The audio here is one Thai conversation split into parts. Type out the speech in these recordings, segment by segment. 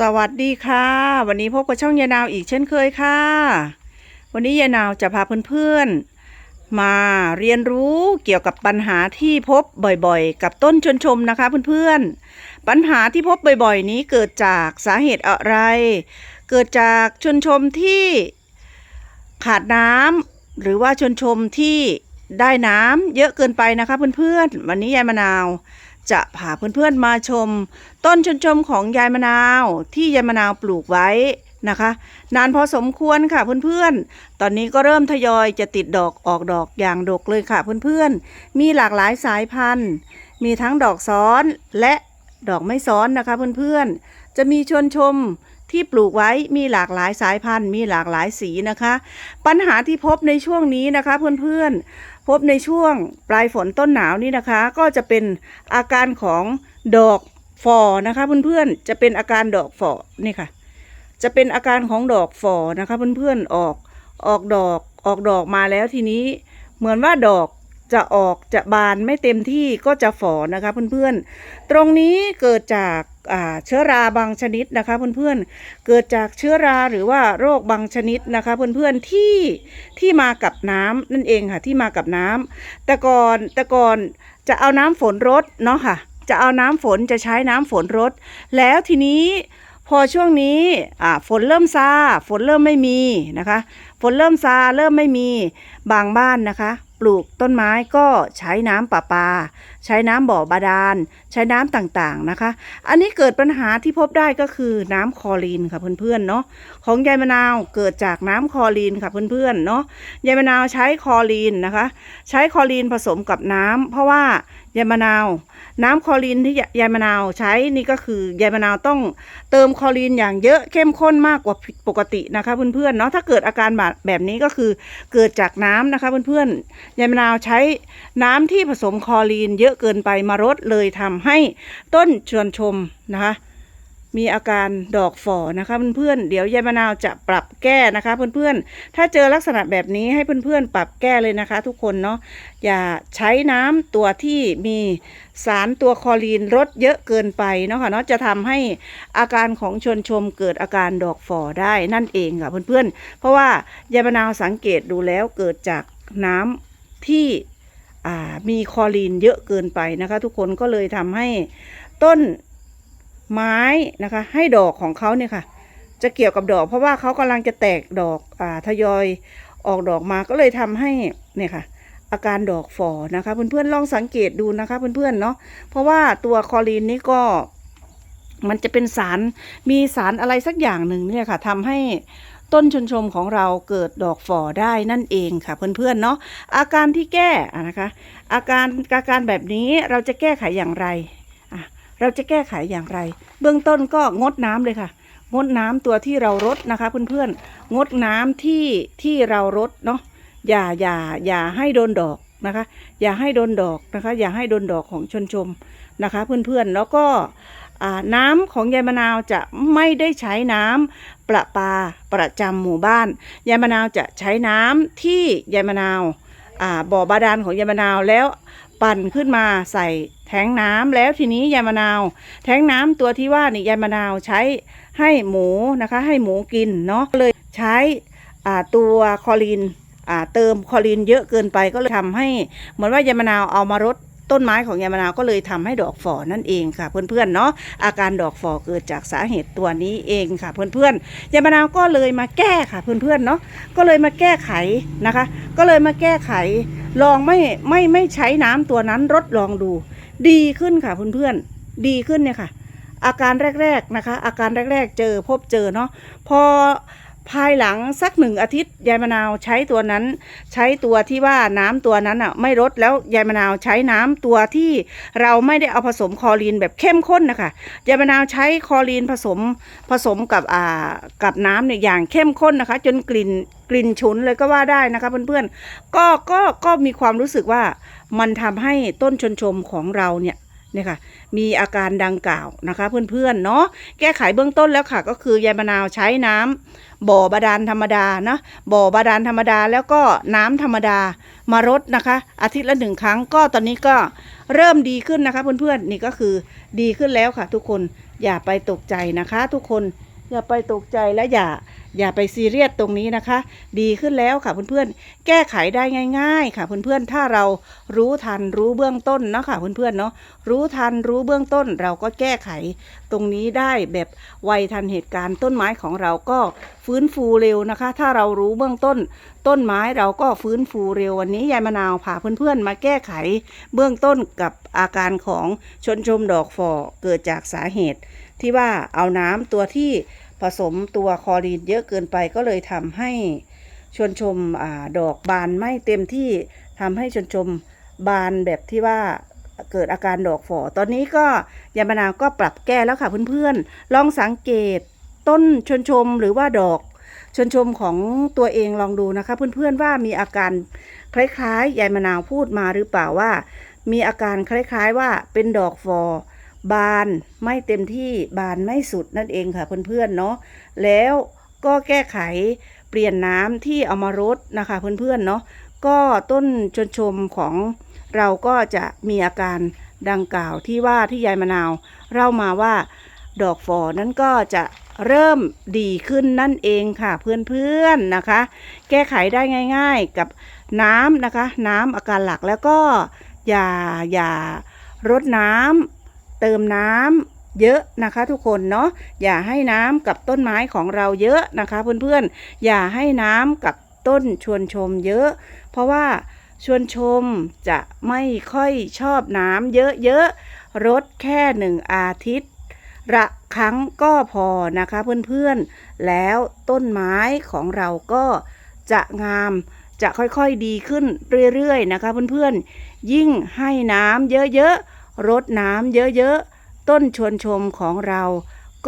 สวัสดีค่ะ วันนี้พบกับช่องยายนาวอีกเช่นเคยค่ะ วันนี้ยายนาวจะพาเพื่อนๆ มาเรียนรู้เกี่ยวกับปัญหาที่พบบ่อยๆ กับต้นชนชมนะคะเพื่อนๆ ปัญหาที่พบบ่อยๆ นี้เกิดจากสาเหตุอะไร เกิดจากชนชมที่ขาดน้ำหรือว่าชนชมที่ได้น้ำเยอะเกินไปนะคะเพื่อนๆ วันนี้ยายมะนาว จะพาเพื่อนๆมาชม ต้นชนชมของยายมะนาวที่ยายมะนาวปลูกไว้นะคะ นานพอสมควรค่ะเพื่อนๆ ตอนนี้ก็เริ่มทยอยจะติดดอกออกดอกอย่างดกเลยค่ะเพื่อนๆ มีหลากหลายสายพันธุ์ มีทั้งดอกซ้อนและดอกไม่ซ้อนนะคะเพื่อนๆ จะมีชนชมที่ปลูกไว้มีหลากหลายสายพันธุ์ มีหลากหลายสีนะคะ ปัญหาที่พบในช่วงนี้นะคะเพื่อนๆ พบในช่วงปลายฝนต้นหนาวนี่นะคะ ก็จะเป็นอาการของดอกฟอนะคะเพื่อนๆจะเป็นอาการดอกฟอนี่ค่ะ จะเป็นอาการของดอกฟอนะคะเพื่อนๆออกออกดอกออกดอกมาแล้วทีนี้เหมือนว่าดอกจะออกจะบานไม่เต็มที่ก็จะฝอนะคะเพื่อนๆ ตรงนี้เกิดจาก เชื้อราบางชนิดนะคะเพื่อนๆ เกิดจากเชื้อราหรือว่าโรคบางชนิดนะคะเพื่อนๆที่ที่มากับน้ำนั่นเองค่ะที่มากับน้ำแต่ก่อนแต่ก่อนจะเอาน้ำฝนรดเนาะค่ะ จะเอาน้ำฝนจะใช้น้ำฝนรดแล้วทีนี้พอช่วงนี้ฝนเริ่มซาฝนเริ่มไม่มีนะคะ ฝนเริ่มซาเริ่มไม่มีบางบ้านนะคะ ปลูกต้นไม้ก็ใช้น้ำประปา ใช้น้ำบ่อบาดาล ใช้น้ำต่างๆนะคะ อันนี้เกิดปัญหาที่พบได้ก็คือน้ำคลอรีนค่ะเพื่อนๆเนาะของยายมะนาวเกิดจากน้ำคลอรีนค่ะเพื่อนๆเนาะยายมะนาวใช้คลอรีนนะคะ ใช้คลอรีนผสมกับน้ำเพราะว่ายายมะนาว น้ำคลอรีนที่ยายมะนาวใช้นี่ก็คือยายมะนาวต้องเติมคลอรีนอย่างเยอะเข้มข้นมากกว่าปกตินะคะเพื่อนๆเนาะถ้าเกิดอาการแบบนี้ก็คือเกิดจากน้ำนะคะเพื่อนๆยายมะนาวใช้น้ำที่ผสมคลอรีนเยอะเกินไปมารดเลยทำให้ต้นชวนชมนะคะ มีอาการดอกฝ่อนะคะเพื่อนๆเดี๋ยวยายมะนาวจะปรับแก้นะคะ เพื่อนๆ ถ้าเจอลักษณะแบบนี้ให้เพื่อนๆ ปรับแก้เลยนะคะ ทุกคนเนาะอย่าใช้น้ำตัวที่มีสารตัวคลอรีนลดเยอะเกินไปเนาะค่ะเนาะจะทำให้อาการของชวนชมเกิดอาการดอกฝ่อได้นั่นเองค่ะเพื่อนๆ เพราะว่ายายมะนาวสังเกตดูแล้วเกิดจากน้ำที่ มีคอรีนเยอะเกินไปนะคะ ทุกคนก็เลยทำให้ต้นไม้นะคะ ให้ดอกของเขาเนี่ยค่ะ จะเกี่ยวกับดอก เพราะว่าเขากำลังจะแตกดอกอ่าทยอยออกดอกมาก็เลยทำให้เนี่ยค่ะอาการดอกฝ่อนะคะเพื่อนๆลองสังเกตดูนะคะเพื่อนๆเนาะเพราะว่าตัวคอรีนนี่ก็มันจะเป็นสารมีสารอะไรสักอย่างหนึ่งเนี่ยค่ะทำให้ ต้นชนชมของเราเกิดดอกฝ่อได้นั่นเองค่ะเพื่อนๆเนาะอาการที่แก้นะคะอาการอาการแบบนี้เราจะแก้ไขอย่างไรเราจะแก้ไขอย่างไร เบื้องต้นก็งดน้ำเลยค่ะ งดน้ำตัวที่เรารดนะคะเพื่อนๆงดน้ำที่ที่เรารดเนาะอย่าอย่าอย่าให้โดนดอกนะคะ อย่าให้โดนดอกนะคะ อย่าให้โดนดอกของชนชมนะคะ เพื่อนๆแล้วก็ น้ำของยายมะนาวจะไม่ได้ใช้น้ำประปาประจำหมู่บ้านยายมะนาวจะใช้น้ำที่ยายมะนาวาบ่อบาดาลของยายมะนาวแล้วปั่นขึ้นมาใส่แทงน้ำแล้วทีนี้ยายมะนาว แทงน้ำตัวที่ว่านี่ยายมะนาวใช้ให้หมูนะคะ ให้หมูกินเนาะเลยใช้ตัวคอรีนเติมคอรีนเยอะเกินไปก็เลยทำให้เหมือนว่ายายมะนาวเอามารด ต้นไม้ของยายมะนาวก็เลยทำให้ดอกฝอนั่นเองค่ะ เพื่อนๆเนาะอาการดอกฝอเกิดจากสาเหตุตัวนี้เองค่ะ เพื่อนๆยายมะนาวก็เลยมาแก้ค่ะ เพื่อนๆเนาะก็เลยมาแก้ไขนะคะ ก็เลยมาแก้ไข ลองไม่ไม่ไม่ใช้น้ำตัวนั้นรดลองดู ดีขึ้นค่ะเพื่อนๆดีขึ้นเนี่ยค่ะ อาการแรก ๆนะคะ อาการแรก ๆ เจอพบเจอเนาะพอ ภายหลังสักหนึ่งอาทิตย์ยายมะนาวใช้ตัวนั้น ใช้ตัวที่ว่าน้ำตัวนั้นอะไม่ลดแล้วยายมะนาวใช้น้ำตัวที่เราไม่ได้เอาผสมคอรีนแบบเข้มข้นนะคะยายมะนาวใช้คอรีนผสมผสมกับอ่ากับน้ำเนี่ยอย่างเข้มข้นนะคะ จนกลิ่นกลิ่นฉุนเลยก็ว่าได้นะคะเพื่อนๆก็ก็ก็มีความรู้สึกว่ามันทำให้ต้นชนชมของเราเนี่ยเนี่ยค่ะมีอาการดังกล่าวนะคะเพื่อนๆเนาะแก้ไขเบื้องต้นแล้วค่ะก็คือยายมะนาวใช้น้ำ บ่อบาดาลธรรมดานะบ่อบาดาลธรรมดาแล้วก็น้ำธรรมดามารดนะคะ อาทิตย์ละหนึ่งครั้งก็ตอนนี้ก็เริ่มดีขึ้นนะคะเพื่อนๆนี่ก็คือดีขึ้นแล้วค่ะ ทุกคนอย่าไปตกใจนะคะ ทุกคน อย่าไปตกใจและอย่าอย่าไปซีเรียสตรงนี้นะคะ ดีขึ้นแล้วค่ะเพื่อนๆ แก้ไขได้ง่าย ๆ ค่ะ เพื่อนๆ ถ้าเรารู้ทันรู้เบื้องต้นนะค่ะเพื่อนๆเนาะรู้ทันรู้เบื้องต้น เราก็แก้ไข ตรงนี้ได้แบบไวทันเหตุการณ์ต้นไม้ของเราก็ฟื้นฟูเร็วนะคะ ถ้าเรารู้เบื้องต้น ต้นไม้เราก็ฟื้นฟูเร็ววันนี้ยายมะนาวพาเพื่อนๆ มาแก้ไขเบื้องต้นกับอาการของชนชมดอกฟอเกิดจากสาเหตุ ที่ว่าเอาน้ำตัวที่ผสมตัวคอรีนเยอะเกินไปก็เลยทำให้ชวนชมอดอกบานไม่เต็มที่ทำให้ชวนชมบานแบบที่ว่าเกิดอาการดอกฝอตอนนี้ก็ยามะนาวก็ปรับแก้แล้วค่ะเพื่อนๆ ลองสังเกตต้นชวนชมหรือว่าดอกชวนชมของตัวเองลองดูนะคะเพื่อนๆว่ามีอาการคล้ายๆยายมะนาวพูดมาหรือเปล่าว่า มีอาการคล้ายๆว่าเป็นดอกฟอ บานไม่เต็มที่บานไม่สุดนั่นเองค่ะเพื่อนๆเนาะแล้วก็แก้ไขเปลี่ยนน้ำที่เอามารดนะคะเพื่อนๆเนาะก็ต้นชนชมของเราก็จะมีอาการดังกล่าวที่ว่าที่ยายมะนาวเล่ามาว่าดอกฟอนั้นก็จะเริ่มดีขึ้นนั่นเองค่ะเพื่อนๆนะคะ แก้ไขได้ง่ายๆกับน้ำนะคะ น้ำอาการหลักแล้วก็อย่าอย่ารดน้ำ เติมน้ำเยอะนะคะ ทุกคนเนาะอย่าให้น้ำกับต้นไม้ของเราเยอะนะคะ เพื่อนๆ อย่าให้น้ำกับต้นชวนชมเยอะ เพราะว่าชวนชมจะไม่ค่อยชอบน้ำเยอะๆรดแค่หนึ่งอาทิตย์ละครั้งก็พอนะคะเพื่อนๆ แล้วต้นไม้ของเราก็จะงามจะค่อยๆดีขึ้นเรื่อยๆนะคะเพื่อนๆ ยิ่งให้น้ำเยอะๆ รดน้ำเยอะๆ ต้นชวนชมของเรา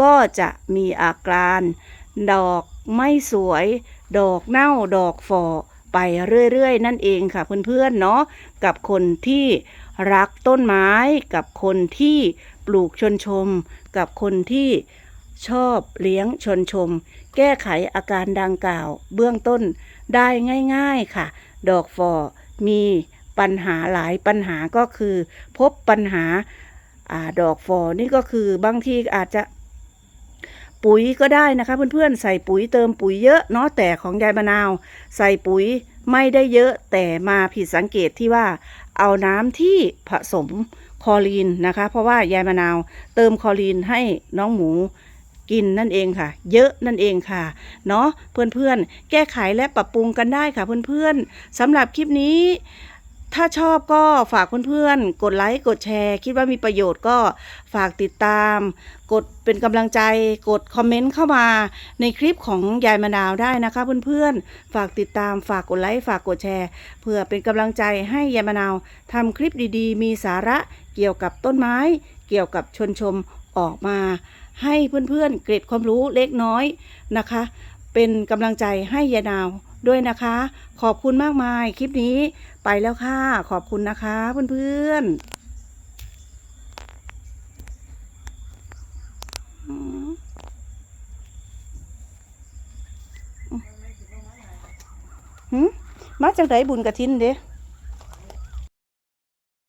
ก็จะมีอาการ ดอกไม่สวย ดอกเน่าดอกฝ่อไปเรื่อย ๆ นั่นเองค่ะเพื่อนๆเนาะกับคนที่รักต้นไม้กับคนที่ปลูกชนชม กับคนที่ชอบเลี้ยงชนชม แก้ไขอาการดังกล่าว เบื้องต้นได้ง่าย ๆค่ะ ดอกฟอมี ปัญหาหลายปัญหาก็คือ พบปัญหาอาดอกฟอนี่ก็คือบางทีอาจจะปุ๋ยก็ได้นะคะเพื่อนๆใส่ปุ๋ยเติมปุ๋ยเยอะเนาะแต่ของยายมะนาว ใส่ปุ๋ยไม่ได้เยอะแต่มาผิดสังเกตที่ว่าเอาน้ำที่ผสมคอรีนนะคะ เพราะว่ายายมะนาวเติมคอรีนให้น้องหมูกินนั่นเองค่ะ เยอะนั่นเองค่ะ เนาะเพื่อนๆ แก้ไขและปรับปรุงกันได้ค่ะเพื่อนๆสำหรับคลิปนี้ ถ้าชอบก็ฝากเพื่อนๆ กดไลค์ กดแชร์ คิดว่ามีประโยชน์ก็ฝากติดตาม กดเป็นกำลังใจ กดคอมเมนต์เข้ามาในคลิปของยายมะนาวได้นะคะเพื่อนๆ ฝากติดตาม ฝากกดไลค์ ฝากกดแชร์ เพื่อเป็นกำลังใจให้ยายมะนาวทำคลิปดีๆ มีสาระเกี่ยวกับต้นไม้ เกี่ยวกับชนชมออกมา ให้เพื่อนๆ เกร็ดความรู้เล็กน้อยนะคะ เป็นกำลังใจให้ยายนาว ด้วยนะคะ ขอบคุณมากมายคลิปนี้ไปแล้วค่ะ ขอบคุณนะคะเพื่อนๆหืมมาจากไหนบุญกระทินเด้